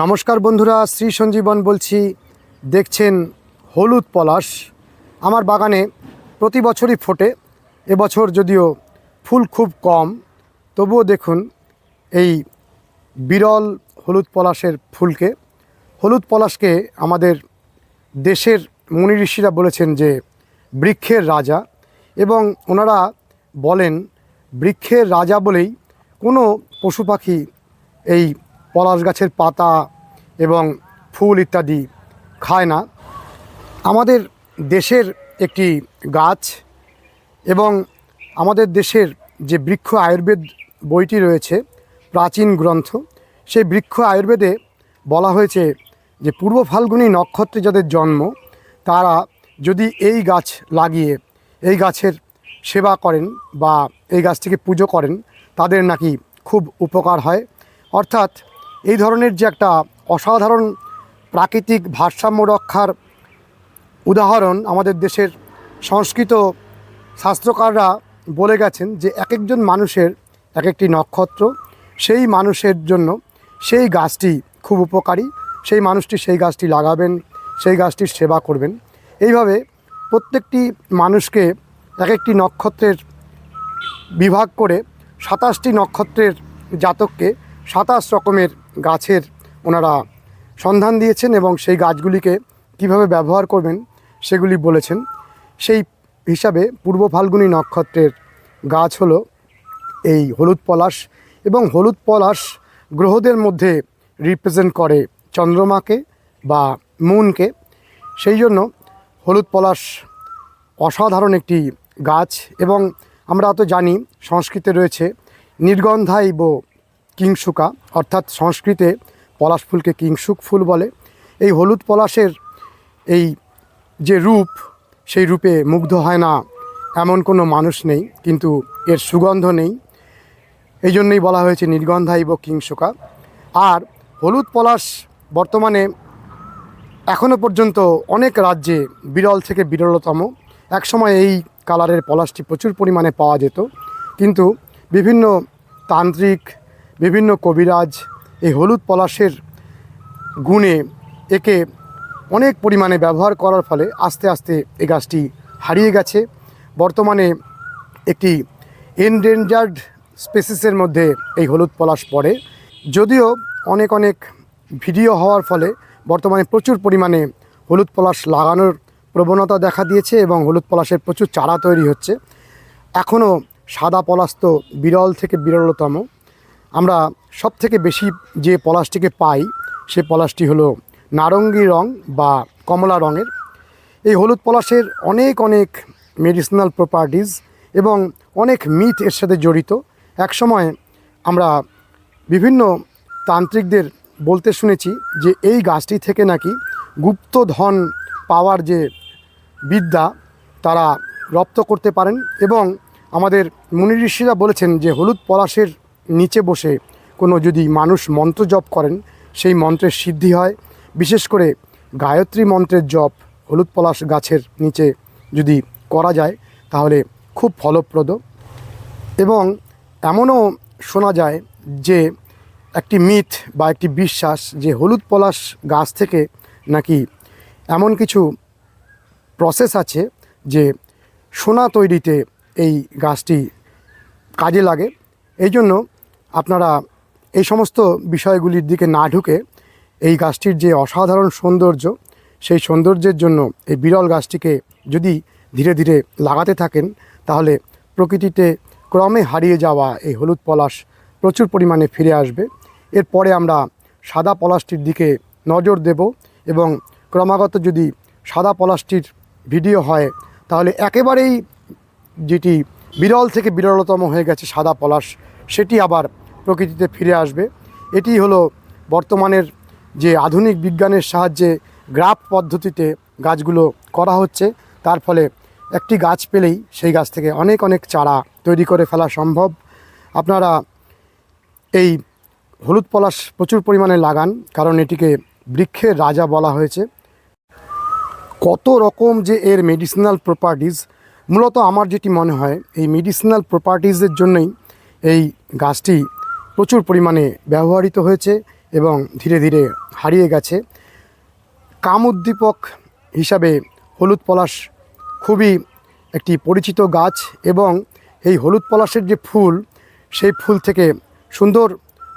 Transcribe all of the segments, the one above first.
নমস্কার বন্ধুরা, শ্রী সঞ্জীবন বলছি। দেখছেন হলুদ পলাশ। আমার বাগানে প্রতি বছরই ফোটে, এবছর যদিও ফুল খুব কম, তবুও দেখুন এই বিরল হলুদ পলাশের ফুলকে। হলুদ পলাশকে আমাদের দেশের মুনি ঋষিরা বলেছেন যে বৃক্ষের রাজা এবং ওনারা বলেন বৃক্ষের রাজা বলেই কোনো পশু পাখি এই পলাশ গাছের পাতা এবং ফুল ইত্যাদি খায় না। আমাদের দেশের একটি গাছ এবং আমাদের দেশের যে বৃক্ষ আয়ুর্বেদ বইটি রয়েছে, প্রাচীন গ্রন্থ, সেই বৃক্ষ আয়ুর্বেদে বলা হয়েছে যে পূর্ব ফাল্গুনী নক্ষত্রে যাদের জন্ম, তারা যদি এই গাছ লাগিয়ে, এই গাছের সেবা করেন বা এই গাছটিকে পুজো করেন, তাদের নাকি খুব উপকার হয়। অর্থাৎ এই ধরনের যে একটা অসাধারণ প্রাকৃতিক ভারসাম্য রক্ষার উদাহরণ আমাদের দেশের সংস্কৃত শাস্ত্রকাররা বলে গেছেন যে এক একজন মানুষের এক একটি নক্ষত্র, সেই মানুষের জন্য সেই গাছটি খুব উপকারী, সেই মানুষটি সেই গাছটি লাগাবেন, সেই গাছটির সেবা করবেন। এইভাবে প্রত্যেকটি মানুষকে এক একটি নক্ষত্রের বিভাগ করে সাতাশটি নক্ষত্রের জাতককে সাতাশ রকমের গাছের ওনারা সন্ধান দিয়েছেন এবং সেই গাছগুলিকে কীভাবে ব্যবহার করবেন সেগুলি বলেছেন। সেই হিসাবে পূর্ব ফাল্গুনী নক্ষত্রের গাছ হলো এই হলুদ পলাশ এবং হলুদ পলাশ গ্রহদের মধ্যে রিপ্রেজেন্ট করে চন্দ্রমাকে বা মুনকে সেই জন্য হলুদ পলাশ অসাধারণ একটি গাছ এবং আমরা তো জানি সংস্কৃতে রয়েছে নির্গন্ধাইব কিংসুকা অর্থাৎ সংস্কৃতে পলাশ ফুলকে কিংসুক ফুল বলে। এই হলুদ পলাশের এই যে রূপ, সেই রূপে মুগ্ধ হয় না, এমন কোনো মানুষ নেই, কিন্তু এর সুগন্ধ নেই। এই জন্যই বলা হয়েছে নির্গন্ধাইব কিংসুকা আর হলুদ পলাশ বর্তমানে এখনও পর্যন্ত অনেক রাজ্যে বিরল থেকে বিরলতম। একসময় এই কালারের পলাশটি প্রচুর পরিমাণে পাওয়া যেত, কিন্তু বিভিন্ন তান্ত্রিক বিভিন্ন কবিরাজ এই হলুদ পলাশের গুণে একে অনেক পরিমাণে ব্যবহার করার ফলে আস্তে আস্তে এই গাছটি হারিয়ে গেছে। বর্তমানে একটি এনডেঞ্জার্ড স্পেসিসের মধ্যে এই হলুদ পলাশ পড়ে। যদিও অনেক অনেক ভিডিও হওয়ার ফলে বর্তমানে প্রচুর পরিমাণে হলুদ পলাশ লাগানোর প্রবণতা দেখা দিয়েছে এবং হলুদ পলাশের প্রচুর চারা তৈরি হচ্ছে। এখনও সাদা পলাশ তো বিরল থেকে বিরলতম। আমরা সব থেকে বেশি যে পলাশটিকে পাই, সে পলাশটি হলো নারঙ্গি রং বা কমলা রঙের। এই হলুদ পলাশের অনেক অনেক মেডিসিনাল প্রপার্টিজ এবং অনেক মিথ এর সাথে জড়িত। একসময় আমরা বিভিন্ন তান্ত্রিকদের বলতে শুনেছি যে এই গাছটি থেকে নাকি গুপ্ত ধন পাওয়ার যে বিদ্যা, তারা রপ্ত করতে পারেন এবং আমাদের মুনি ঋষিরা বলেছেন যে হলুদ পলাশের নিচে বসে কোনো যদি মানুষ মন্ত্র জপ করেন, সেই মন্ত্রের সিদ্ধি হয়। বিশেষ করে গায়ত্রী মন্ত্রের জপ হলুদ পলাশ গাছের নিচে যদি করা যায়, তাহলে খুব ফলপ্রদ। এবং এমনও শোনা যায় যে একটি মিথ বা একটি বিশ্বাস যে হলুদ পলাশ গাছ থেকে নাকি এমন কিছু প্রসেস আছে যে সোনা তৈরিতে এই গাছটি কাজে লাগে। এই জন্য আপনারা এই সমস্ত বিষয়গুলির দিকে না ঢুকে এই গাছটির যে অসাধারণ সৌন্দর্য, সেই সৌন্দর্যের জন্য এই বিরল গাছটিকে যদি ধীরে ধীরে লাগাতে থাকেন, তাহলে প্রকৃতিতে ক্রমে হারিয়ে যাওয়া এই হলুদ পলাশ প্রচুর পরিমাণে ফিরে আসবে। এরপরে আমরা সাদা পলাশটির দিকে নজর দেব এবং ক্রমাগত যদি সাদা পলাশটির ভিডিও হয়, তাহলে একেবারেই যেটি বিরল থেকে বিরলতম হয়ে গেছে সাদা পলাশ, সেটি আবার প্রকৃতিতে ফিরে আসবে। এটি হলো বর্তমানের যে আধুনিক বিজ্ঞানের সাহায্যে গ্রাফ পদ্ধতিতে গাছগুলো করা হচ্ছে। তার ফলে একটি গাছ পেলেই সেই গাছ থেকে অনেক অনেক চারা তৈরি করে ফেলা সম্ভব। আপনারা এই হলুদ পলাশ প্রচুর পরিমাণে লাগান, কারণ এটিকে বৃক্ষের রাজা বলা হয়েছে। কত রকম যে এর মেডিসিনাল প্রপার্টিজ মূলত আমার যেটি মনে হয়, এই মেডিসিনাল প্রপার্টিজের জন্যই এই গাছটি প্রচুর পরিমাণে ব্যবহৃত হয়েছে এবং ধীরে ধীরে হারিয়ে গেছে। কাম উদ্দীপক হিসাবে হলুদ পলাশ খুবই একটি পরিচিত গাছ এবং এই হলুদ পলাশের যে ফুল, সেই ফুল থেকে সুন্দর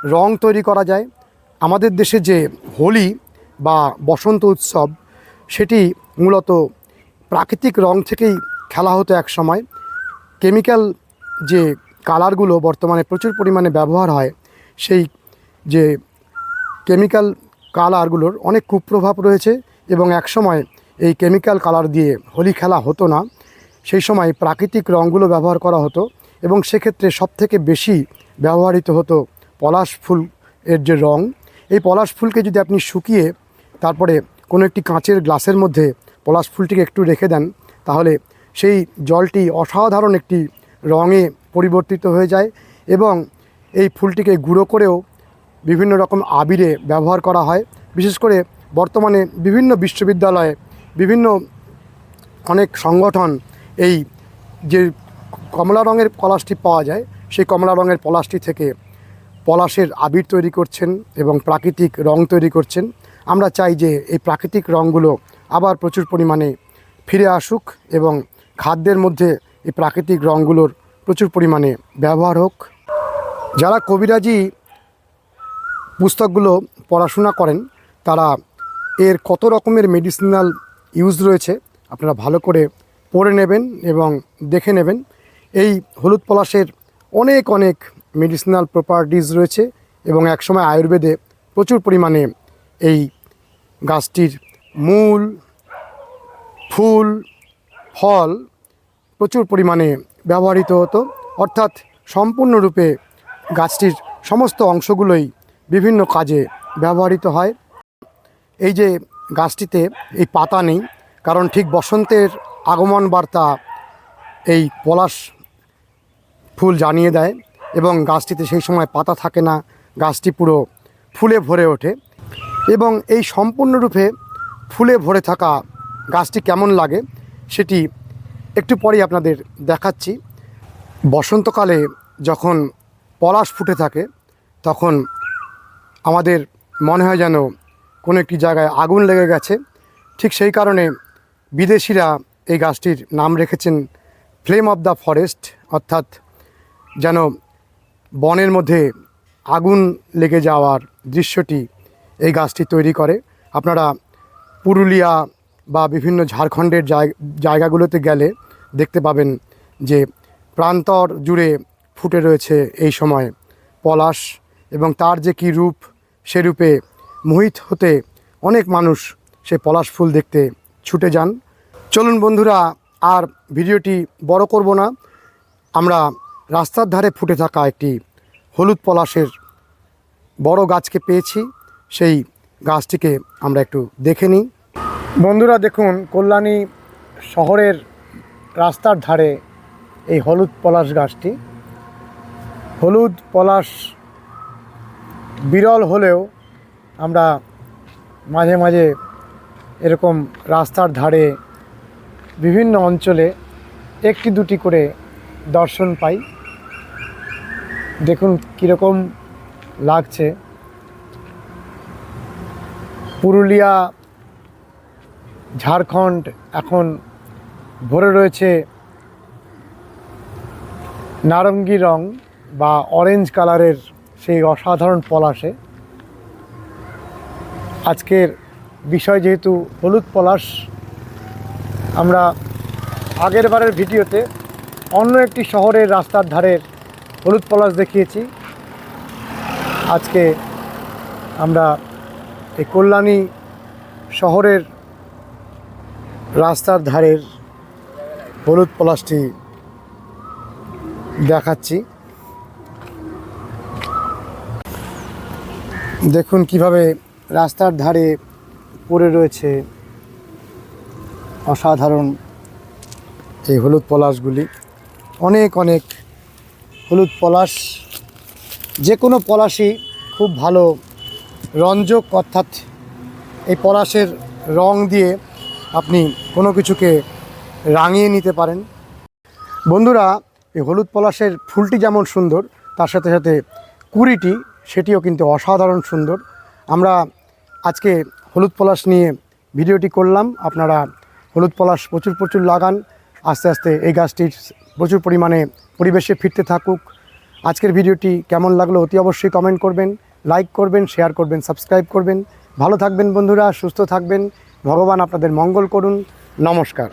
রং তৈরি করা যায়। আমাদের দেশে যে হোলি বা বসন্ত উৎসব, সেটি মূলত প্রাকৃতিক রং থেকেই খেলা হতো এক সময়। কেমিক্যাল যে কালারগুলো বর্তমানে প্রচুর পরিমাণে ব্যবহার হয়, সেই যে কেমিক্যাল কালারগুলোর অনেক কুপ্রভাব রয়েছে এবং একসময় এই কেমিক্যাল কালার দিয়ে হোলি খেলা হতো না, সেই সময় প্রাকৃতিক রঙগুলো ব্যবহার করা হতো এবং সেক্ষেত্রে সবথেকে বেশি ব্যবহৃত হতো পলাশ ফুল এর যে রং, এই পলাশ ফুলকে যদি আপনি শুকিয়ে তারপরে কোনো একটি কাঁচের গ্লাসের মধ্যে পলাশ ফুলটিকে একটু রেখে দেন, তাহলে সেই জলটি অসাধারণ একটি রঙে পরিবর্তিত হয়ে যায় এবং এই ফুলটিকে গুঁড়ো করেও বিভিন্ন রকম আবিরে ব্যবহার করা হয়। বিশেষ করে বর্তমানে বিভিন্ন বিশ্ববিদ্যালয়ে বিভিন্ন অনেক সংগঠন এই যে কমলা রঙের পলাশটি পাওয়া যায়, সেই কমলা রঙের পলাশটি থেকে পলাশের আবির তৈরি করছেন এবং প্রাকৃতিক রং তৈরি করছেন। আমরা চাই যে এই প্রাকৃতিক রঙগুলো আবার প্রচুর পরিমাণে ফিরে আসুক এবং খাদ্যের মধ্যে এই প্রাকৃতিক রঙগুলোর প্রচুর পরিমাণে ব্যবহার হোক। যারা কবিরাজি পুস্তকগুলো পড়াশোনা করেন, তারা এর কত রকমের মেডিসিনাল ইউজ রয়েছে আপনারা ভালো করে পড়ে নেবেন এবং দেখে নেবেন। এই হলুদ পলাশের অনেক অনেক মেডিসিনাল প্রপার্টিজ রয়েছে এবং একসময় আয়ুর্বেদে প্রচুর পরিমাণে এই গাছটির মূল, ফুল, ফল প্রচুর পরিমাণে ব্যবহৃত হতো। অর্থাৎ সম্পূর্ণরূপে গাছটির সমস্ত অংশগুলোই বিভিন্ন কাজে ব্যবহৃত হয়। এই যে গাছটিতে এই পাতা নেই, কারণ ঠিক বসন্তের আগমন বার্তা এই পলাশ ফুল জানিয়ে দেয় এবং গাছটিতে সেই সময় পাতা থাকে না, গাছটি পুরো ফুলে ভরে ওঠে। এবং এই সম্পূর্ণরূপে ফুলে ভরে থাকা গাছটি কেমন লাগে সেটি একটু পরেই আপনাদের দেখাচ্ছি। বসন্তকালে যখন পলাশ ফুটে থাকে, তখন আমাদের মনে হয় যেন কোনো একটি জায়গায় আগুন লেগে গেছে। ঠিক সেই কারণে বিদেশিরা এই গাছটির নাম রেখেছেন ফ্লেম অফ দ্য ফরেস্ট, অর্থাৎ যেন বনের মধ্যে আগুন লেগে যাওয়ার দৃশ্যটি এই গাছটি তৈরি করে। আপনারা পুরুলিয়া বা বিভিন্ন ঝাড়খণ্ডের জায়- জায়গাগুলোতে গেলে দেখতে পাবেন যে প্রান্তর জুড়ে ফুটে রয়েছে এই সময় পলাশ এবং তার যে কী রূপ, সে রূপে মোহিত হতে অনেক মানুষ সে পলাশ ফুল দেখতে ছুটে যান। চলুন বন্ধুরা, আর ভিডিওটি বড় করব না। আমরা রাস্তার ধারে ফুটে থাকা একটি হলুদ পলাশের বড় গাছকে পেয়েছি। সেই গাছটিকে আমরা একটু দেখে নিই। বন্ধুরা, দেখুন, কল্যাণী শহরের রাস্তার ধারে এই হলুদ পলাশ গাছটি। হলুদ পলাশ বিরল হলেও আমরা মাঝে মাঝে এরকম রাস্তার ধারে বিভিন্ন অঞ্চলে একটি দুটি করে দর্শন পাই। দেখুন কীরকম লাগছে। পুরুলিয়া, ঝাড়খণ্ড এখন ভরে রয়েছে নারঙ্গি রং বা অরেঞ্জ কালারের সেই অসাধারণ পলাশে। আজকের বিষয় যেহেতু হলুদ পলাশ, আমরা আগের বারের ভিডিওতে অন্য একটি শহরের রাস্তার ধারের হলুদ পলাশ দেখিয়েছি। আজকে আমরা এই কল্যাণী শহরের রাস্তার ধারের হলুদ পলাশটি দেখাচ্ছি। দেখুন কীভাবে রাস্তার ধারে পড়ে রয়েছে অসাধারণ এই হলুদ পলাশগুলি। অনেক অনেক হলুদ পলাশ। যে কোনো পলাশই খুব ভালো রঞ্জক, অর্থাৎ এই পলাশের রং দিয়ে আপনি কোনো কিছুকে রাঙিয়ে নিতে পারেন। বন্ধুরা, এই হলুদ পলাশের ফুলটি যেমন সুন্দর, তার সাথে সাথে কুড়িটি, সেটিও কিন্তু অসাধারণ সুন্দর। আমরা আজকে হলুদ পলাশ নিয়ে ভিডিওটি করলাম। আপনারা হলুদ পলাশ প্রচুর প্রচুর লাগান। আস্তে আস্তে এই গাছটির প্রচুর পরিমাণে পরিবেশে ফিরতে থাকুক। আজকের ভিডিওটি কেমন লাগল অতি অবশ্যই কমেন্ট করবেন, লাইক করবেন, শেয়ার করবেন, সাবস্ক্রাইব করবেন। ভালো থাকবেন বন্ধুরা, সুস্থ থাকবেন। ভগবান আপনাদের মঙ্গল করুন। নমস্কার।